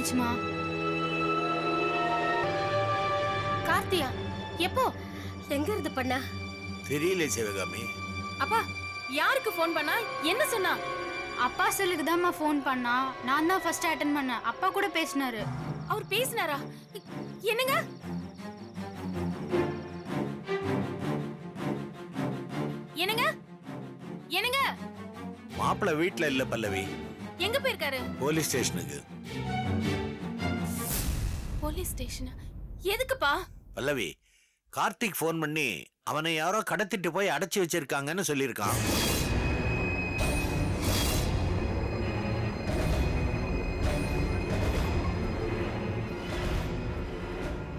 பண்ணிச்சுமா கார்த்தியா எப்போ? எங்க இருந்து பண்ணா? தெரியல சிவகாமி. அப்பா யாருக்கு ஃபோன் பண்ணா? என்ன சொன்னா? அப்பா செல்லுக்கு தான்மா ஃபோன் பண்ணா. நான் தான் ஃபர்ஸ்ட் அட்டன் பண்ணேன் அப்பா கூட பேசினாரு. அவர் பேசினாரா? என்னங்க? என்னங்க? என்னங்க? மாப்பிள்ளை வீட்ல இல்ல பல்லவி. எங்க போயிருக்காரு? போலீஸ் ஸ்டேஷனுக்கு. போலீஸ் ஸ்டேஷனா? எதுக்குப்பா? பல்லவி கார்த்திக் ஃபோன் பண்ணி அவனை யாரோ கடத்திட்டு போய் அடைச்சி வச்சிருக்காங்கன்னு சொல்லியிருக்கான்.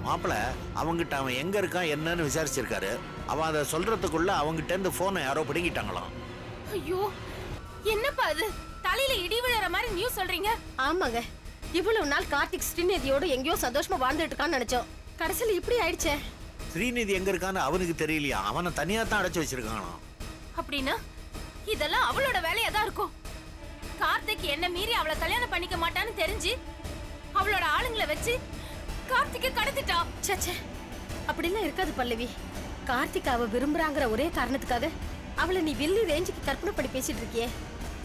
மாப்பிள அவங்கிட்ட அவன் எங்க இருக்கான் என்னன்னு விசாரிச்சிருக்காரு. அவன் அதை சொல்றதுக்குள்ள அவங்கிட்ட இருந்து போனை யாரோ பிடுங்கிட்டாங்களாம். ஐயோ என்னப்பா அது தலையில இடி விழுற மாதிரி நியூஸ் சொல்றீங்க. ஆமாங்க. இவ்வளவு நாள் கார்த்திக் ஸ்ரீநிதியோட எங்கேயோ சந்தோஷமா வாழ்ந்துட்டு இருக்கான்னு நினைச்சோம். கடைசியில இப்படி ஆயிடுச்சே. ஸ்ரீநிதி எங்க இருக்கான்னு அவனுக்கு தெரியலையா? அவனை தனியா தான் அடைச்சி வச்சிருக்கானாம் அப்படின்னா இதெல்லாம் அவளோட வேலையா தான் இருக்கும். கார்த்திக் என்ன மீறி அவளை கல்யாணம் பண்ணிக்க மாட்டான்னு தெரிஞ்சு அவளோட ஆளுங்களை வச்சு கார்த்திக்க கடத்திட்டா ச்சே ச்சே. அப்படிலாம் இருக்காது பல்லவி. கார்த்திக் அவ விரும்புறாங்கிற ஒரே காரணத்துக்காக அவளை நீ வில்லி ரேஞ்சுக்கு கற்பனை பண்ணி பேசிட்டு இருக்கியே.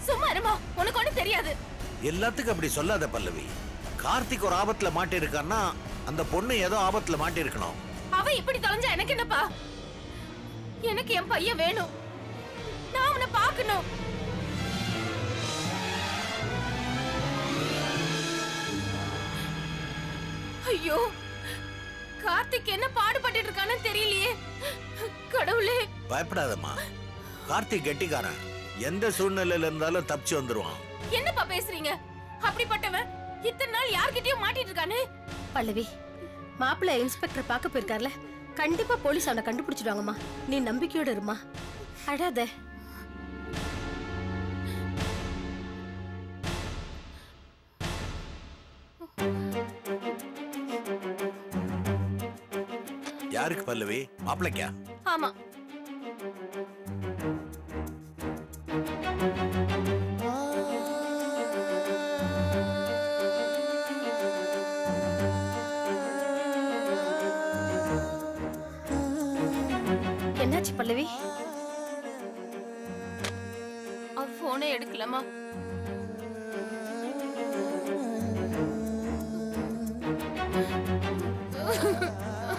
சும்மா இருமா உனக்கு ஒண்ணும் தெரியாது. எல்லாத்துக்கும் அப்படி சொல்லாத பல்லவி. கார்த்திக் ஒரு ஆபத்துல மாட்டிருக்கான்னா அந்த பொண்ணு ஏதோ ஆபத்துல மாட்டிருக்கணும் அவ இப்படி தொலைஞ்சா எனக்கு என்னப்பா? எனக்கு என் பையன் வேணும். நான் அவனை பார்க்கணும். ஐயோ கார்த்திக் என்ன பாடுபட்டு இருக்கான்னு தெரியலையே. கடவுளே. பயப்படாதம்மா. கார்த்திக் கெட்டிக்காரன். எந்த சூழ்நிலையில இருந்தாலும் தப்பிச்சு வந்துருவான். என்னப்பா பேசுறீங்க? அப்படிப்பட்டவன் இத்தனை நாள் யார்கிட்டயும் மாட்டிட்டு இருக்கானே? பல்லவி மாப்பிள்ளை இன்ஸ்பெக்டர் பார்க்க போயிருக்கார்ல? கண்டிப்பா போலீஸ் அவனை கண்டுபிடிச்சிடுவாங்கம்மா. நீ நம்பிக்கையோட இருமா. அழாத யாருக்கு பல்லவி? மாப்பிளைக்கா ஆமா. பல்லவி அவ போனே எடுக்கலமா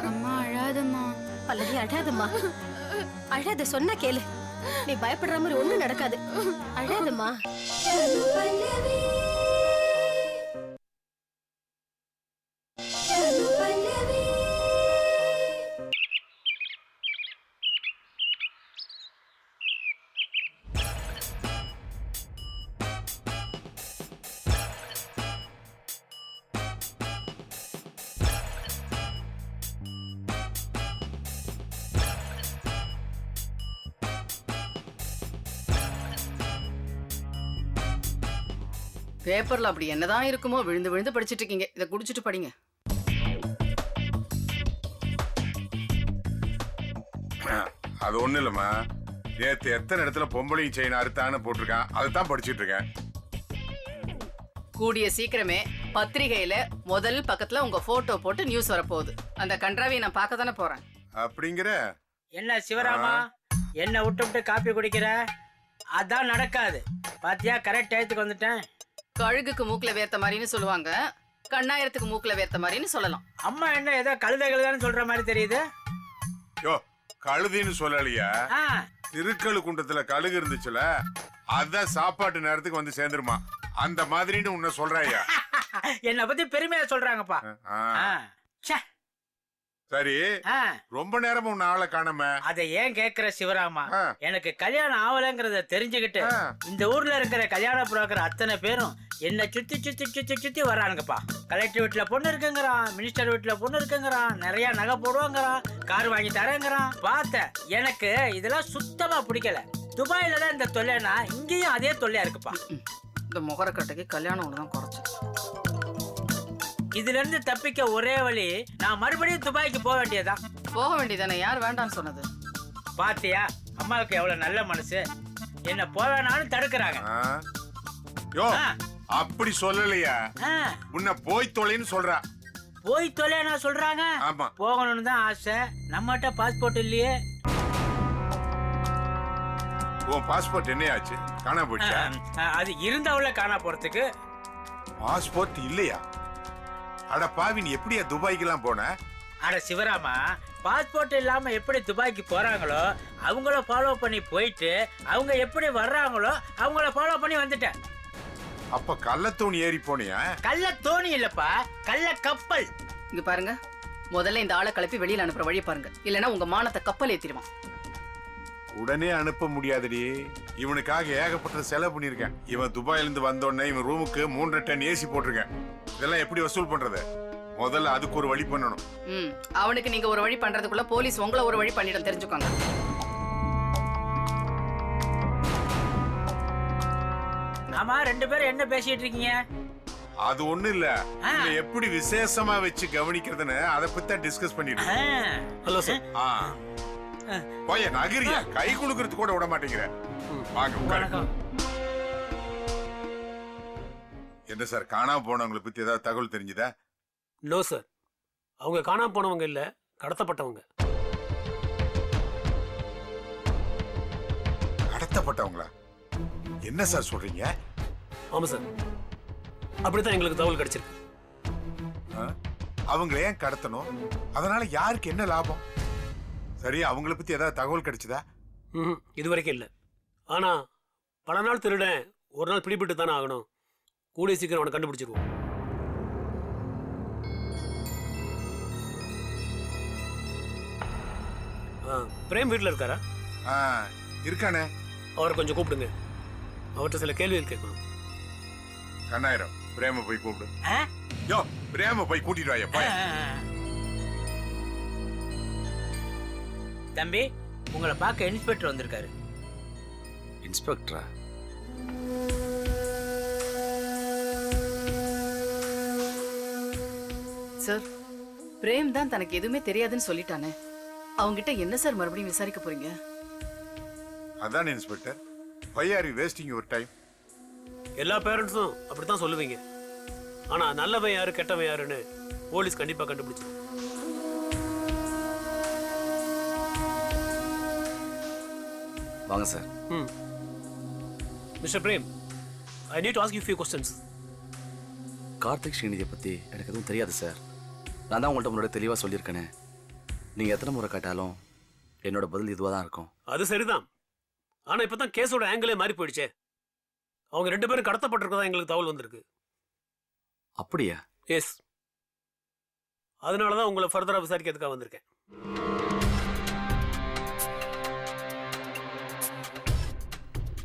அம்மா அழாதம்மா. பல்லவி அழாதம்மா. அழாத சொன்னா கேளு. நீ பயப்படுற மாதிரி ஒண்ணும் நடக்காது. அழாதம்மா. பேப்பர்ல அப்படி என்னதான் இருக்குமோ விழுந்து விழுந்து படிச்சிட்டு இருக்கீங்க. இதை குடிச்சிட்டு படிங்க. அது ஒண்ணு இல்லம்மா. நேத்து எத்தனை இடத்துல பொம்பளையும் செயின் அறுத்தான்னு போட்டிருக்கான். அதை தான் படிச்சிட்டு இருக்கேன். கூடிய சீக்கிரமே பத்திரிகையில முதல் பக்கத்துல உங்க போட்டோ போட்டு நியூஸ் வரப்போகுது. அந்த கன்றாவியை நான் பார்க்க தானே போறேன். அப்படிங்கிற? என்ன சிவராமா? என்ன விட்டு விட்டு காப்பி குடிக்கிற? அதான் நடக்காது. பாத்தியா கரெக்ட் டயத்துக்கு வந்துட்டேன். கழுகுக்கு மூக்குல வேர்த்த மாதிரின்னு சொல்லுவாங்க. கண்ணாயிரத்துக்கு மூக்குல வேர்த்த மாதிரின்னு சொல்லலாம். அம்மா என்ன ஏதோ கழுதை கழுதான்னு சொல்ற மாதிரி தெரியுது? யோ கழுதின்னு சொல்லலையா. ஆ. திருக்கழு குண்டத்துல கழுகு இருந்துச்சுல அதான் சாப்பாட்டு நேரத்துக்கு வந்து சேர்ந்துருமா. அந்த மாதிரின்னு உன்னை சொல்றாயா என்னை பத்தி பெருமையா சொல்றாங்கப்பா. ஆ, ஆ, ச்சே, சரி ஆ, ரொம்ப நேரமா உன்னை ஆளை காணாம? அதை ஏன் கேக்குற சிவராமா. எனக்கு கல்யாணம் ஆகலைங்கிறத தெரிஞ்சுக்கிட்டு. இந்த ஊர்ல இருக்கிற கல்யாண புரோக்கர் அத்தனை பேரும் என்ன சுத்தி சுத்தி சுத்தி சுத்தி வர்றானுங்கப்பா. கலெக்டர் வீட்டுல பொண்ணு இருக்குங்கிறான் மினிஸ்டர் வீட்டுல பொண்ணு இருக்குங்கிறான் நிறைய நகை போடுவாங்கிறான் கார் வாங்கி தரேங்கிறான். பார்த்தேன் எனக்கு இதெல்லாம் சுத்தமா பிடிக்கல. துபாயில தான் இந்த தொல்லைனா இங்கேயும் அதே தொல்லையா இருக்குப்பா. இந்த முகரக்கட்டைக்கு கல்யாணம் ஒன்று தான் குறைச்சு இதுல இருந்து தப்பிக்க ஒரே வழி நான் மறுபடியும் துபாய்க்கு போக வேண்டியதுதான் போக வேண்டியதானே யார் வேண்டாம்னு சொன்னது? பாத்தியா அம்மாவுக்கு எவ்வளவு நல்ல மனசு. என்ன போவேனாலும் தடுக்கிறாங்க. ஆ? யோ ஆ. அப்படி சொல்லலையா. ஆ, உன்னை போய் தொலைன்னு சொல்றா. போய் தொலை நான் சொல்றாங்க? ஆமா. போகணும்னு தான் ஆசை. நம்மகிட்ட பாஸ்போர்ட் இல்லையே. உன் பாஸ்போர்ட் என்னையாச்சு? காணாம போச்சா ஆ, அது இருந்தவள காணா போறதுக்கு. பாஸ்போர்ட் இல்லையா? அட பாவி நீ எப்படியா துபாய்க்கெல்லாம் போன? அட சிவராமா பாஸ்போர்ட் இல்லாம எப்படி துபாய்க்கு போறாங்களோ அவங்கள ஃபாலோ பண்ணி போயிட்டு அவங்க எப்படி வர்றாங்களோ அவங்கள ஃபாலோ பண்ணி வந்துட்டேன். அப்ப கள்ளத்தூணி ஏறி போனியா? கள்ள தோணி இல்லப்பா கள்ள கப்பல் இங்க பாருங்க முதல்ல இந்த ஆளை கிளப்பி வெளியில அனுப்புற வழி பாருங்க. இல்லைன்னா உங்க மானத்தை கப்பல் ஏத்திடுவான். உடனே அனுப்ப முடியாதுடி. இவனுக்காக ஏகப்பட்ட செலவு பண்ணிருக்கேன் இவன் துபாயில இருந்து வந்த உடனே இவன் ரூமுக்கு மூன்றரை டன் ஏசி போட்டிருக்கேன். இதெல்லாம் எப்படி வசூல் பண்றது? முதல்ல அதுக்கு ஒரு வழி பண்ணணும். ம் அவனுக்கு நீங்க ஒரு வழி பண்றதுக்குள்ள போலீஸ் உங்களை ஒரு வழி பண்ணிடும் தெரிஞ்சுக்கோங்க. ஆமா ரெண்டு பேரும் என்ன பேசிட்டு இருக்கீங்க? அது ஒண்ணு இல்ல. எப்படி விசேஷமா வச்சு கவனிக்கிறதுன்னு அதை பத்தி தான் டிஸ்கஸ் பண்ணிட்டு. ஹலோ சார் ஆ. போய நகரியா? கை குலுக்கிறது கூட விட மாட்டேங்கிற வாங்க என்ன சார் காணாம போனவங்களை பத்தி ஏதாவது தகவல் தெரிஞ்சுதா? நோ சார் அவங்க காணாம போனவங்க இல்ல கடத்தப்பட்டவங்க. கடத்தப்பட்டவங்களா? என்ன சார் சொல்றீங்க? ஆமா சார் அப்படித்தான் எங்களுக்கு தகவல் கிடைச்சிருக்கு? அவங்கள ஏன் கடத்தணும்? அதனால யாருக்கு என்ன லாபம்? சரி அவங்கள பத்தி ஏதாவது தகவல் கிடைச்சதா? ம் இது வரைக்கும் இல்லை. ஆனா பல நாள் திருடன் ஒரு நாள் பிடிபட்டு தானே ஆகணும். கூடிய சீக்கிரம் அவனை கண்டுபிடிச்சிருவோம். ஆ, பிரேம் வீட்டில் இருக்காரா? ஆ, இருக்கானே. அவரை கொஞ்சம் கூப்பிடுங்க. அவர்கிட்ட சில கேள்விகள் கேட்கணும். கண்ணாயிரம் பிரேம போய் கூப்பிடு. ஆ? யோ பிரேம போய் கூட்டிட்டு வாயா தம்பி உங்களை பார்க்க இன்ஸ்பெக்டர் வந்திருக்காரு. இன்ஸ்பெக்டரா? சார் பிரேம் தான் தனக்கு எதுவுமே தெரியாதுன்னு சொல்லிட்டானே. அவங்கிட்ட என்ன சார் மறுபடியும் விசாரிக்க போறீங்க? அதான் inspector. Why are you wasting your time எல்லா பேரண்ட்ஸும் அப்படித்தான் சொல்லுவீங்க. ஆனா நல்லவன் யாரு கெட்டவன் யாருன்னு போலீஸ் கண்டிப்பா கண்டுபிடிச்சு வாங்க சார் ம் mister Prem I need ask you few questions Karthik ஸ்ரீநிதியை பற்றி எனக்கு எதுவும் தெரியாது சார் நான் தான் உங்கள்கிட்ட முன்னாடி தெளிவாக சொல்லியிருக்கேனே. நீங்கள் எத்தனை முறை கேட்டாலும் என்னோட பதில் இதுவாக தான் இருக்கும். அது சரிதான். ஆனா இப்பதான் கேஸோட ஆங்கிளே மாறி போயிடுச்சே. அவங்க ரெண்டு பேரும் கடத்தப்பட்டிருக்கதா எங்களுக்கு தகவல் வந்திருக்கு. அப்படியா? எஸ் அதனால தான் உங்களை ஃபர்தரா விசாரிக்கிறதுக்காக வந்திருக்கேன்.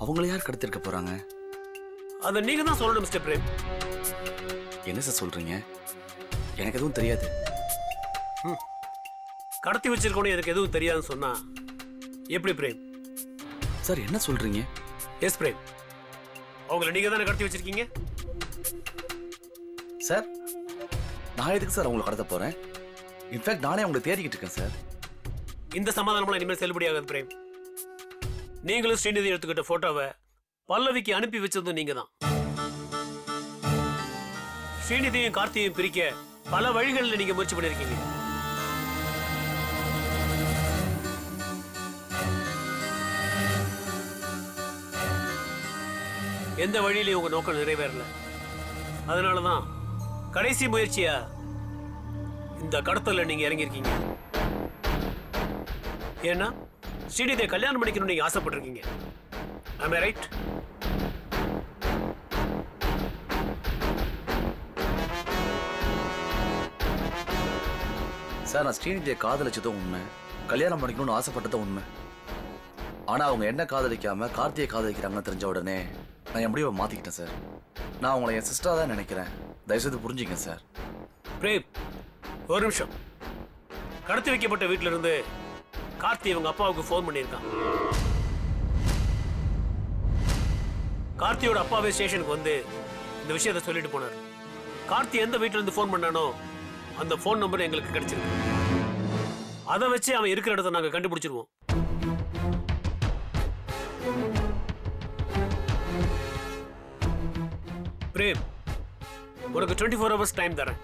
அவங்கள யார் கடத்திருக்க போகிறாங்க அதை நீங்க தான் சொல்லணும் மிஸ்டர் பிரேம். என்ன சார் சொல்கிறீங்க எனக்கு எதுவும் தெரியாது. கடத்தி வச்சிருக்கணும் எனக்கு எதுவும் தெரியாதுன்னு சொன்னா எப்படி பிரேம்? சார் என்ன சொல்கிறீங்க எஸ் பிரேம். அவங்கள நீங்க தானே கடத்தி வச்சிருக்கீங்க? சார் நான் எதுக்கு சார் அவங்களை கடத்த போகிறேன் இன்ஃபேக்ட் நானே அவங்களை தேடிக்கிட்டு இருக்கேன் சார். இந்த சமாதானம்லாம் இனிமேல் செல்லுபடியாகாது பிரேம். நீங்களும் ஸ்ரீநிதி எடுத்துக்கிட்ட போட்டோவை பல்லவிக்கு அனுப்பி வச்சதும் நீங்க தான் ஸ்ரீநிதியும் கார்த்தியும் பிரிக்க பல வழிகளில் நீங்க முயற்சி பண்ணிருக்கீங்க. எந்த வழியிலையும் உங்க நோக்கம் நிறைவேறல. அதனாலதான் கடைசி முயற்சியா இந்த கடத்தல நீங்க இறங்கியிருக்கீங்க. ஏன்னா ஸ்ரீநிதியை கல்யாணம் பண்ணிக்கணும்னு நீங்க ஆசைப்பட்டிருக்கீங்க. ஐ ரைட் சார் நான் ஸ்ரீநிதியை காதலிச்சதும் உண்மை. கல்யாணம் பண்ணிக்கணும்னு ஆசைப்பட்டதும் உண்மை. ஆனால் அவங்க என்ன காதலிக்காம கார்த்தியை காதலிக்கிறாங்கன்னு தெரிஞ்ச உடனே நான் முடிவை மாற்றிக்கிட்டேன் சார். நான் அவங்கள என் சிஸ்டராக தான் நினைக்கிறேன். தயவுசெய்து புரிஞ்சுங்க சார். பிரேம் ஒரு நிமிஷம். கடத்தி வைக்கப்பட்ட வீட்ல இருந்து கார்த்தி இவங்க அப்பாவுக்கு ஃபோன் பண்ணியிருக்கான். கார்த்தியோட அப்பாவே ஸ்டேஷனுக்கு வந்து இந்த விஷயத்தை சொல்லிட்டு போனார். கார்த்தி எந்த வீட்ல இருந்து ஃபோன் பண்ணானோ அந்த ஃபோன் நம்பர் எங்களுக்கு கிடைச்சிருக்கு. அதை வச்சு அவன் இருக்கிற இடத்த நாங்க கண்டுபிடிச்சிருவோம். பிரேம் உனக்கு டுவெண்ட்டி ஃபோர் ஹவர்ஸ் டைம் தரேன்.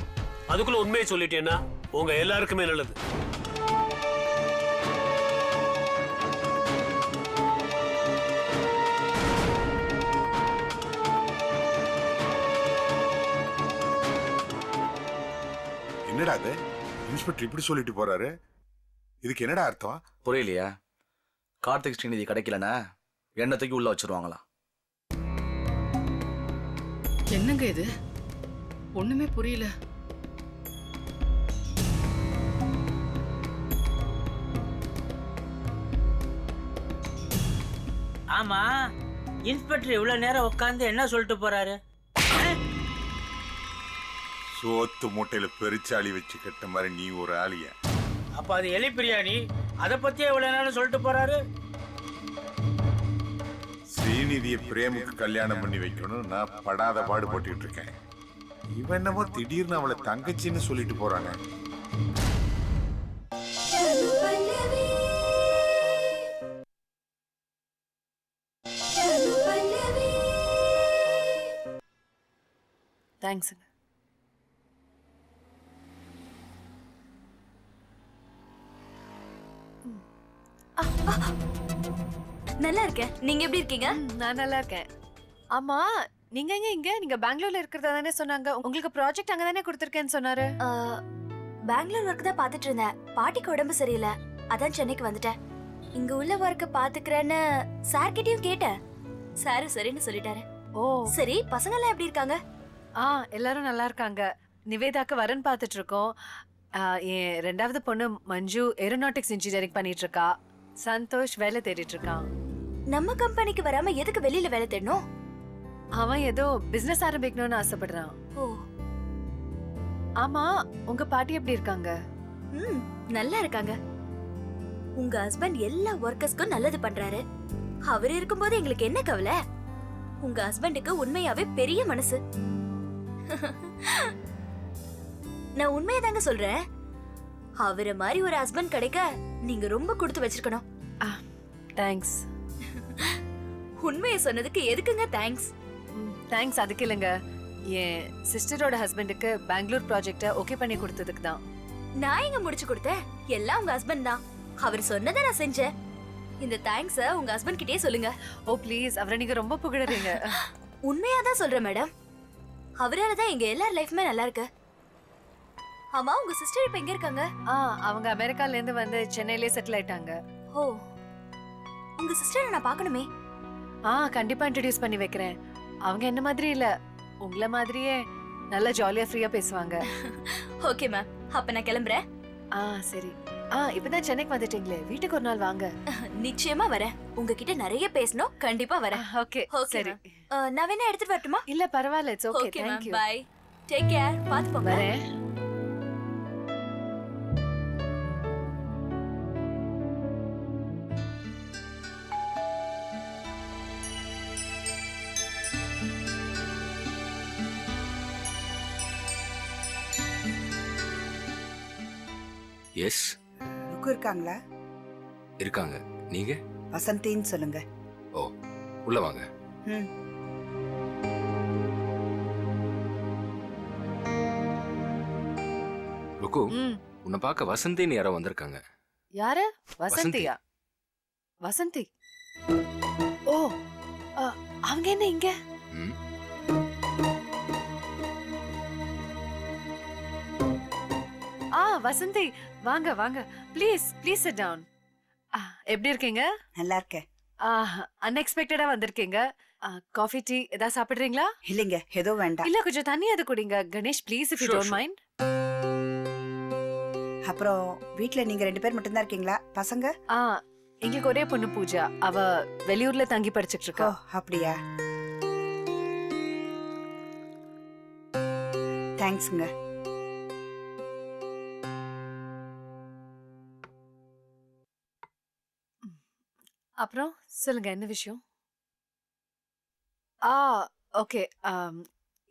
அதுக்குள்ள உண்மையை சொல்லிட்டேன்னா உங்க எல்லாருக்குமே நல்லது. என்னடா அது இன்ஸ்பெக்டர் இப்படி சொல்லிட்டு போறாரு? இதுக்கு என்னடா அர்த்தம்? புரியலையா. கார்த்திக் ஸ்ரீநிதி கிடைக்கலனா எண்ணெய் தூக்கி உள்ள வச்சிருவாங்களாம். என்னங்க இது? ஒண்ணுமே புரியல. ஆமா இன்ஸ்பெக்டர் இவ்வளவு நேரம் உட்காந்து என்ன சொல்லிட்டு போறாரு? சோத்து மூட்டையில பெருச்சாளி வச்சு கட்ட மாதிரி நீ ஒரு ஆளிய. அப்ப அது எலி பிரியாணி. அதை பத்தியே இவ்வளவு நேரம் சொல்லிட்டு போறாரு? ஸ்ரீநிதியை பிரேமுக்கு கல்யாணம் பண்ணி வைக்கணும் நான் படாத பாடுபட்டுட்டு இருக்கேன். இவன் என்னமோ திடீர்னு அவளை தங்கச்சின்னு சொல்லிட்டு போறானே. தேங்க்ஸுங்க நல்லா இருக்கேன் நீங்க எப்படி இருக்கீங்க? நான் நல்லா இருக்கேன் ஆமா நீங்க எங்க இங்க? நீங்க பெங்களூர்ல இருக்கிறதா தானே சொன்னாங்க. உங்களுக்கு ப்ராஜெக்ட் அங்க தானே கொடுத்துருக்கேன்னு சொன்னாரு. பெங்களூர் ஒர்க் தான் பாத்துட்டு இருந்தேன் பாட்டிக்கு உடம்பு சரியில்லை. அதான் சென்னைக்கு வந்துட்டேன். இங்க உள்ள ஒர்க்க பாத்துக்கிறேன்னு சார் கிட்டயும் கேட்டேன். சாரு சரின்னு சொல்லிட்டாரு. ஓ. சரி பசங்க எல்லாம் எப்படி இருக்காங்க? ஆ எல்லாரும் நல்லா இருக்காங்க நிவேதாக்கு வரன் பார்த்துட்டு இருக்கோம் என் ரெண்டாவது பொண்ணு மஞ்சு ஏரோநாட்டிக்ஸ் இன்ஜினியரிங் பண்ணிட்டு இருக்கா சந்தோஷ் வேலை தேடிட்டு இருக்கான் நம்ம கம்பெனிக்கு வராம எதுக்கு வெளியில வேலை தேடணும்? அவன் ஏதோ பிசினஸ் ஆரம்பிக்கணும்னு ஆசைப்படுறான். ஓ. ஆமா உங்க பாட்டி எப்படி இருக்காங்க? ம் நல்லா இருக்காங்க. உங்க ஹஸ்பண்ட் எல்லா ஒர்க்கர்ஸ்க்கும் நல்லது பண்றாரு. அவர் இருக்கும்போது எங்களுக்கு என்ன கவலை? உங்க ஹஸ்பண்டுக்கு உண்மையாவே பெரிய மனசு. நான் உண்மையை தாங்க சொல்றேன். அவரை மாதிரி ஒரு ஹஸ்பண்ட் கிடைக்க நீங்க ரொம்ப கொடுத்து வச்சிருக்கணும். தேங்க்ஸ் உண்மையை சொன்னதுக்கு எதுக்குங்க தேங்க்ஸ் தேங்க்ஸ் அதுக்கு இல்லைங்க. என் சிஸ்டரோட ஹஸ்பண்டுக்கு பெங்களூர் ப்ராஜெக்டை ஓகே பண்ணி கொடுத்ததுக்கு தான். நான் எங்க முடிச்சு கொடுத்தேன்? எல்லாம் உங்க ஹஸ்பண்ட் தான். அவர் சொன்னதை நான் செஞ்சேன். இந்த தேங்க்ஸ உங்க ஹஸ்பண்ட் கிட்டயே சொல்லுங்க. ஓ ப்ளீஸ் அவரை நீங்க ரொம்ப புகழறீங்க. உண்மையா தான் சொல்றேன் மேடம் அவரால தான் எங்க எல்லார் லைஃப்மே நல்லா இருக்கு. ஆமா உங்க சிஸ்டர் இப்ப எங்க இருக்காங்க? ஆ அவங்க அமெரிக்கால இருந்து வந்து சென்னையிலே செட்டில் ஆயிட்டாங்க. ஓ. உங்க சிஸ்டரை நான் பார்க்கணுமே. ஆ கண்டிப்பா இன்ட்ரடியூஸ் பண்ணி வைக்கிறேன். அவங்க என்ன மாதிரி இல்ல உங்கள மாதிரியே நல்லா ஜாலியா ஃப்ரீயா பேசுவாங்க. ஓகே மேம் அப்ப நான் கிளம்புறேன். ஆ சரி. ஆ இப்பதான் சென்னைக்கு வந்துட்டீங்களே. வீட்டுக்கு ஒரு நாள் வாங்க. நிச்சயமா வரேன். உங்ககிட்ட நிறைய பேசணும். கண்டிப்பா வரேன். ஓகே Okay, சரி. நான் வேணா எடுத்துட்டு வரட்டுமா? இல்ல பரவாயில்ல. It's okay okay thank you bye take care பாத்து போங்க. வரேன். எஸ் ருக்கு இருக்காங்களா? இருக்காங்க. நீங்க? வசந்தின்னு சொல்லுங்க. ஓ உள்ள வாங்க. ம். ருக்கு ம். உன்னை பார்க்க வசந்தின்னு யாரோ வந்திருக்காங்க. யாரு? வசந்தியா? வசந்தி. ஓ அவங்க என்ன இங்க? ம். ஆ வசந்தி. வாங்க வாங்க. ப்ளீஸ் ப்ளீஸ் சிட் டவுன் எப்படி இருக்கீங்க? நல்லா இருக்கேன். அன்எக்ஸ்பெக்டடா வந்திருக்கீங்க. காஃபி டீ ஏதாவது சாப்பிடுறீங்களா? இல்லைங்க ஏதோ வேண்டாம். இல்ல கொஞ்சம் தண்ணி அது குடிங்க. Ganesh please if you don't. Mind அப்புறம் வீட்ல நீங்க ரெண்டு பேர் மட்டும்தான் இருக்கீங்களா? பசங்க? ஆ எங்களுக்கு ஒரே பொண்ணு பூஜா. அவ வெளியூர்ல தங்கி படிச்சிட்டு இருக்கா அப்படியா? தேங்க்ஸ்ங்க அப்புறம் சொல்லுங்க என்ன விஷயம்? ஆ ஓகே.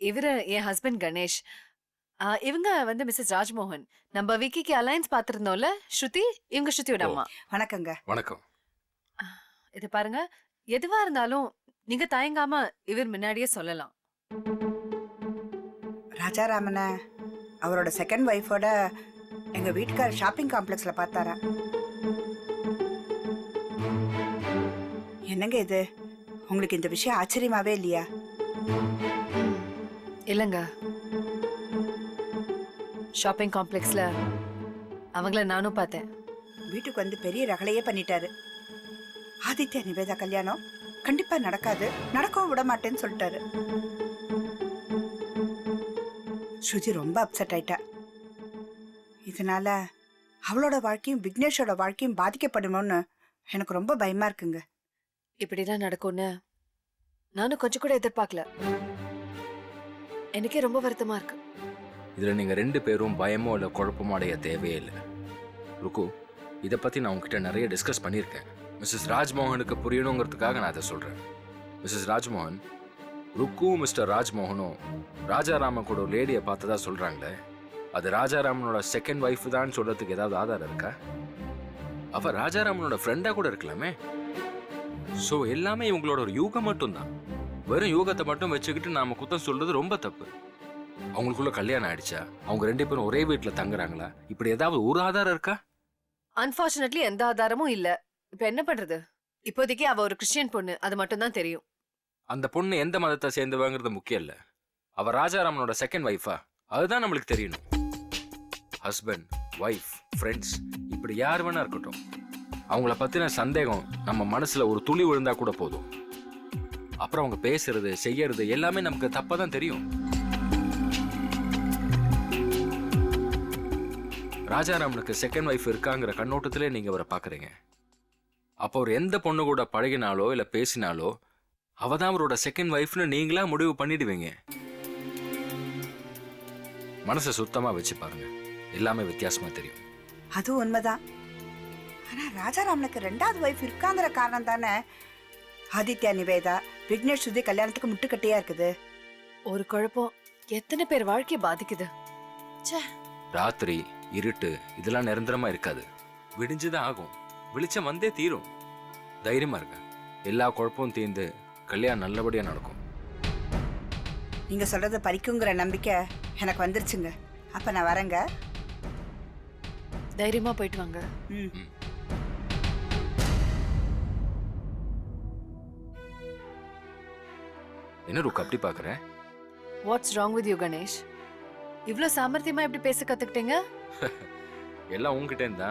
இவரு என் ஹஸ்பண்ட் கணேஷ். இவங்க வந்து மிஸ்ஸஸ் ராஜ்மோகன். நம்ம விக்கிக்கு அலையன்ஸ் பார்த்திருந்தோம்ல ஸ்ருதி? இவங்க ஸ்ருதியோட. அம்மா. வணக்கங்க. வணக்கம். இது பாருங்க. எதுவா இருந்தாலும் நீங்க தயங்காம இவர் முன்னாடியே சொல்லலாம். ராஜாராமனை அவரோட செகண்ட் ஒய்ஃபோட எங்க வீட்டுக்கார் ஷாப்பிங் காம்ப்ளெக்ஸ்ல பார்த்தாரா? என்னங்க இது? உங்களுக்கு இந்த விஷயம் ஆச்சரியமாவே இல்லையா? இல்லைங்க. ஷாப்பிங் காம்ப்ளெக்ஸ்ல அவங்கள நானும் பார்த்தேன். வீட்டுக்கு வந்து பெரிய ரகலையே பண்ணிட்டாரு. ஆதித்யா நிவேதா கல்யாணம் கண்டிப்பா நடக்காது. நடக்கவும் விட மாட்டேன்னு சொல்லிட்டாரு. ஸ்ருதி ரொம்ப அப்செட் ஆயிட்டா. இதனால அவளோட வாழ்க்கையும் விக்னேஷோட வாழ்க்கையும் பாதிக்கப்படுமோன்னு எனக்கு ரொம்ப பயமா இருக்குங்க. இப்படிலாம் நடக்கும்னு நானும் கொஞ்சம் கூட எதிர்பார்க்கல. எனக்கே ரொம்ப வருத்தமா இருக்கு. இதுல நீங்க ரெண்டு பேரும் பயமோ இல்ல குழப்பமோ அடைய தேவையே இல்லை ருக்கு இதை பத்தி நான் உங்ககிட்ட நிறைய டிஸ்கஸ் பண்ணியிருக்கேன். மிஸ்ஸஸ் ராஜ்மோகனுக்கு புரியணுங்கிறதுக்காக நான் அதை சொல்றேன். மிஸ்ஸஸ் ராஜ்மோகன் ருக்கும் மிஸ்டர் ராஜ்மோகனும் ராஜாராம கூட ஒரு லேடியை பார்த்ததா சொல்றாங்களே? அது ராஜாராமனோட செகண்ட் ஒய்ஃப் தான் சொல்றதுக்கு ஏதாவது ஆதாரம் இருக்கா? அவ ராஜாராமனோட ஃப்ரெண்டா கூட இருக்கலாமே. ஸோ எல்லாமே இவங்களோட ஒரு யூகம் மட்டும்தான். வெறும் யூகத்தை மட்டும் வச்சுக்கிட்டு நாம குத்தம் சொல்றது ரொம்ப தப்பு. அவங்களுக்குள்ள கல்யாணம் ஆயிடுச்சா? அவங்க ரெண்டு பேரும் ஒரே வீட்டுல தங்குறாங்களா? இப்படி ஏதாவது ஒரு ஆதாரம் இருக்கா? அன்பார்ச்சுனேட்லி எந்த ஆதாரமும் இல்ல. இப்ப என்ன பண்றது? இப்போதைக்கு அவ ஒரு கிறிஸ்டியன் பொண்ணு அது மட்டும் தான் தெரியும். அந்த பொண்ணு எந்த மதத்தை சேர்ந்தவங்கிறது முக்கியம் இல்ல. அவ ராஜாராமனோட செகண்ட் ஒய்ஃபா அதுதான் நம்மளுக்கு தெரியணும். ஹஸ்பண்ட் ஒய்ஃப் ஃப்ரெண்ட்ஸ் இப்படி யார் வேணா இருக்கட்டும். அவங்கள பற்றின சந்தேகம் நம்ம மனசில் ஒரு துளி விழுந்தா கூட போதும். அப்புறம் அவங்க பேசுறது செய்யறது எல்லாமே நமக்கு தப்பாக தான் தெரியும். ராஜாராமனுக்கு செகண்ட் ஒய்ஃப் இருக்காங்கிற கண்ணோட்டத்திலே நீங்கள் அவரை பார்க்குறீங்க அப்போ அவர் எந்த பொண்ணு கூட பழகினாலோ இல்லை பேசினாலோ அவ தான் அவரோட செகண்ட் ஒய்ஃப்னு நீங்களா முடிவு பண்ணிடுவீங்க. மனசை சுத்தமாக வச்சு பாருங்க. எல்லாமே வித்தியாசமாக தெரியும். அதுவும் உண்மைதான். ஆனா ராஜாராமனுக்கு ரெண்டாவது ஒய்ஃப் இருக்காங்கிற காரணம் தானே? ஆதித்யா நிவேதா விக்னேஷ் ஸ்ருதி கல்யாணத்துக்கு முட்டுக்கட்டையா இருக்குது. ஒரு குழப்பம். எத்தனை பேர் வாழ்க்கையை பாதிக்குது? ச்சே. ராத்திரி இருட்டு இதெல்லாம் நிரந்தரமா இருக்காது. விடிஞ்சுதான் ஆகும். வெளிச்சம் வந்தே தீரும். தைரியமா இருங்க. எல்லா குழப்பமும் தீர்ந்து கல்யாணம் நல்லபடியா நடக்கும். நீங்க சொல்றது பறிக்குங்கிற நம்பிக்கை எனக்கு வந்துருச்சுங்க. அப்ப நான் வரேங்க. தைரியமா போயிட்டு வாங்க. ம். என்ன ருக்கு அப்படி பாக்குற? What's wrong with you Ganesh இவ்ளோ சாமர்த்தியமா எப்படி பேச கத்துக்கிட்டீங்க? எல்லாம் உங்ககிட்ட இருந்தா